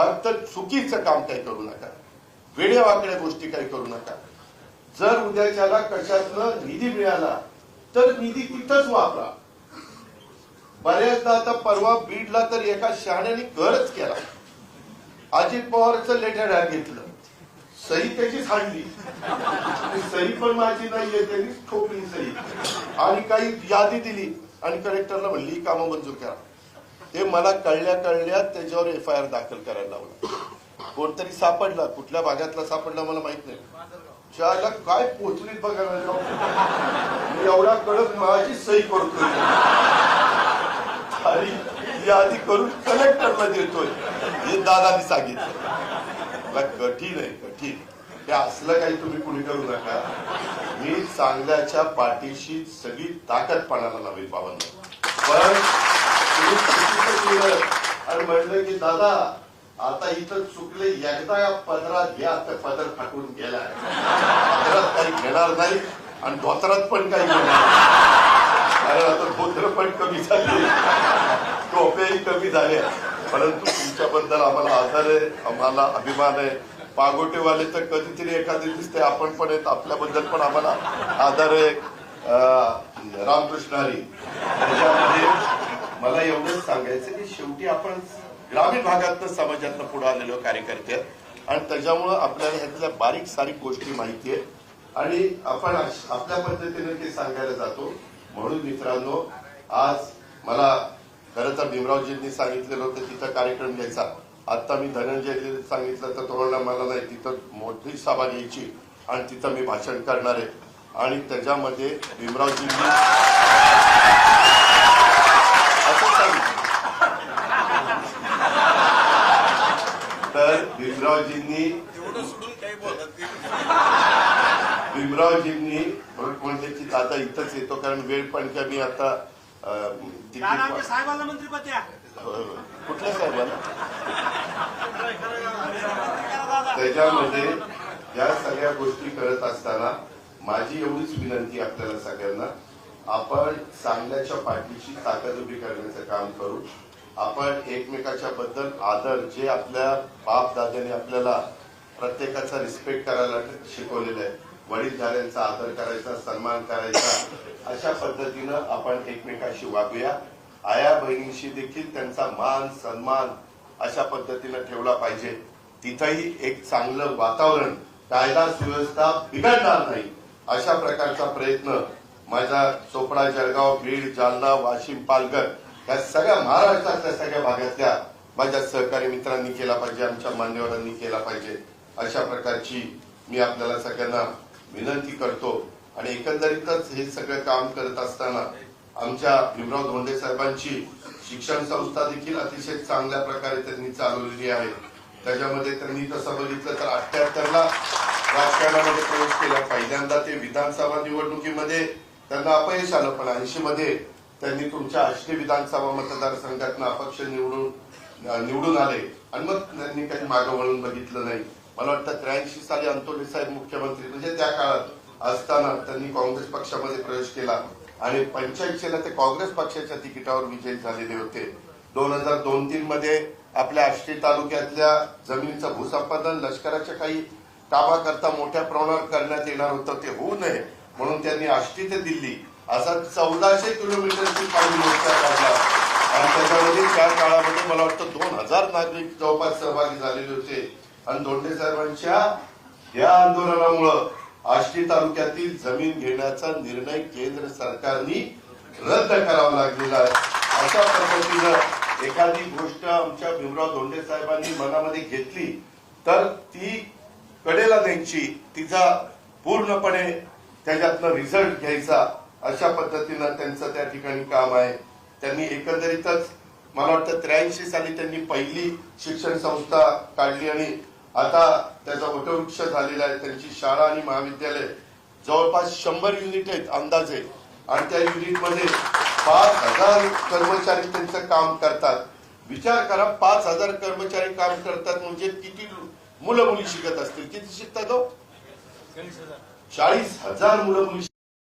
फक्त चुकीचं काम काही करू नका. वेड्यावाकड्या गोष्टी काही करू नका. जर उद्याच्याला कशातनं निधी मिळाला तर निधी तिथंच वापरा. बऱ्याचदा आता परवा बीडला तर एका शहाण्याने करच केला. अजित पवारचं लेटर हॅड घेतलं. सही त्याचीच सांडली सही पण माझी नाहीये त्यांनी ठोकली सही. आणि काही यादी दिली. आणि कलेक्टरला म्हणली ही कामं मंजूर करा. ते मला कळल्या कळल्या त्याच्यावर एफ आय आर दाखल करायला लावला. कोणतरी सापडला कुठल्या भागातला सापडला मला माहीत नाही. ज्याला काय पोचलीत बघायला मी एवढा कडक माझी सही करतोय. आणि यादी करून कलेक्टरला देतोय. हे दादानी सांगितलं. कठीण आहे कठीण. हे असलं काही तुम्ही कुणी करू नका. मी चांगल्याच्या पाठीशी सगळी ताकद पाण्याला लावेल बाबांना. पण केलं आणि म्हणलं की दादा आता इथं चुकले एकदा या पदरात घ्या तर पदर फाटून गेलाय. पदरात काही घेणार नाही आणि धोत्रात पण काही घेणार कारण आता धोत्र पण कमी झाले. टोप्याही कमी झाल्या परंतु तुमच्याबद्दल आम्हाला आदर आहे आम्हाला अभिमान आहे. पागोटेवाले तर कधीतरी एखादी दिसते. आपण पण आहेत. आपल्याबद्दल पण आम्हाला आदर आहे. अं, रामकृष्ण हरी. त्याच्यामध्ये मला एवढंच सांगायचं की शेवटी आपण ग्रामीण भागातनं समाजातनं पुढे आलेलो कार्यकर्ते आणि त्याच्यामुळं आपल्याला ह्यातल्या बारीक सारीक गोष्टी माहिती आहे आणि आपण आपल्या पद्धतीने ते सांगायला जातो. म्हणून मित्रांनो आज मला खरं तर भीमरावजींनी सांगितलेलं होतं तिथं कार्यक्रम घ्यायचा. आता मी धनंजय सांगितलं तर तो मला नाही तिथं मोठी सभा घ्यायची आणि तिथं मी भाषण करणार आहे. आणि त्याच्यामध्ये भीमरावजींनी असं सांगितलं तर भीमरावजींनी एवढं सोडून काही बोलत नाही. भीमरावजींनी म्हणले की दादा इथंच येतो कारण वेळ पण आता काल आमच्या पण- साहेबाला द्या होय, होय. कुठल्या साहेबांना त्याच्यामध्ये या सगळ्या गोष्टी करत असताना माझी एवढीच विनंती आपल्याला सगळ्यांना आपण चांगल्याच्या पाठीशी ताकद उभी करण्याचं काम करू. आपण एकमेकाच्या बद्दल आदर जे आपल्या बाप दादाने आपल्याला प्रत्येकाचा रिस्पेक्ट करायला शिकवलेलं आहे. वडीलधाऱ्यांचा आदर करायचा सन्मान करायचा अशा पद्धतीनं आपण एकमेकाशी वागूया. आया बहिणींशी देखील त्यांचा मान सन्मान अशा पद्धतीनं ठेवला पाहिजे. तिथंही एक चांगलं वातावरण कायदा सुव्यवस्था बिघडणार नाही अशा प्रकारचा प्रयत्न माझा चोपडा जळगाव बीड जालना वाशिम पालघर या सगळ्या महाराष्ट्रातल्या सगळ्या भागातल्या माझ्या सहकारी मित्रांनी केला पाहिजे आमच्या मान्यवरांनी केला पाहिजे. अशा प्रकारची मी आपल्याला सगळ्यांना विनंती करतो आणि एकंदरीतच हे सगळं काम करत असताना आमच्या भीमराव धोंडे साहेबांची शिक्षण संस्था देखील अतिशय चांगल्या प्रकारे त्यांनी चालवलेली आहे. त्याच्यामध्ये त्यांनी तसं बघितलं तर अठ्याहत्तरला राजकारणामध्ये प्रवेश केला. पहिल्यांदा ते विधानसभा निवडणुकीमध्ये त्यांना अपयश आलं पण ऐंशी मध्ये त्यांनी तुमच्या आष्टी विधानसभा मतदारसंघातनं अपक्ष निवडून निवडून आले. आणि मग त्यांनी काही मागं वळून बघितलं नाही. मला वाटतं त्र्याऐंशी साली अंतोले साहेब मुख्यमंत्री म्हणजे त्या काळात असताना त्यांनी काँग्रेस पक्षामध्ये प्रवेश केला. आणि पंच्याऐंशीला ते काँग्रेस पक्षाच्या तिकिटावर विजयी झालेले होते. दोन हजार दोन तीन मध्ये आपल्या आष्टी तालुक्यातल्या जमिनीचं भूसंपादन लष्कराच्या काही कामाकरता मोठ्या प्रमाणावर करण्यात येणार होतं ते होऊ नये. म्हणून त्यांनी आष्टी ते दिल्ली असा चौदाशे किलोमीटरची पाणी मोर्चा काढला. आणि त्याच्यामध्ये त्या काळामध्ये मला वाटतं दोन हजार नागरिक जवळपास सहभागी झालेले होते. आणि धोंडे साहेबांच्या या आंदोलनामुळं आष्टी तालुक्यातील जमीन घेण्याचा निर्णय केंद्र सरकारने रद्द करावा लागलेला आहे. अशा पद्धतीनं एखादी गोष्ट आमच्या भीमराव धोंडे साहेबांनी मनामध्ये घेतली तर ती कडेला द्यायची तिचा पूर्णपणे त्याच्यातनं रिझल्ट घ्यायचा अशा पद्धतीनं त्यांचं त्या ठिकाणी काम आहे. त्यांनी एकंदरीतच मला वाटतं त्र्याऐंशी साली त्यांनी पहिली शिक्षण संस्था काढली आणि आता त्याचा वटवृक्ष झालेला आहे. त्यांची शाळा आणि महाविद्यालय जवळपास शंभर युनिट आहेत अंदाजे. आणि त्या युनिटमध्ये पाच हजार कर्मचारी त्यांचं काम करतात. विचार करा पाच हजार कर्मचारी काम करतात म्हणजे किती मुलं मुली शिकत असतील? किती शिकतात हो? चाळीस हजार मुलं मुली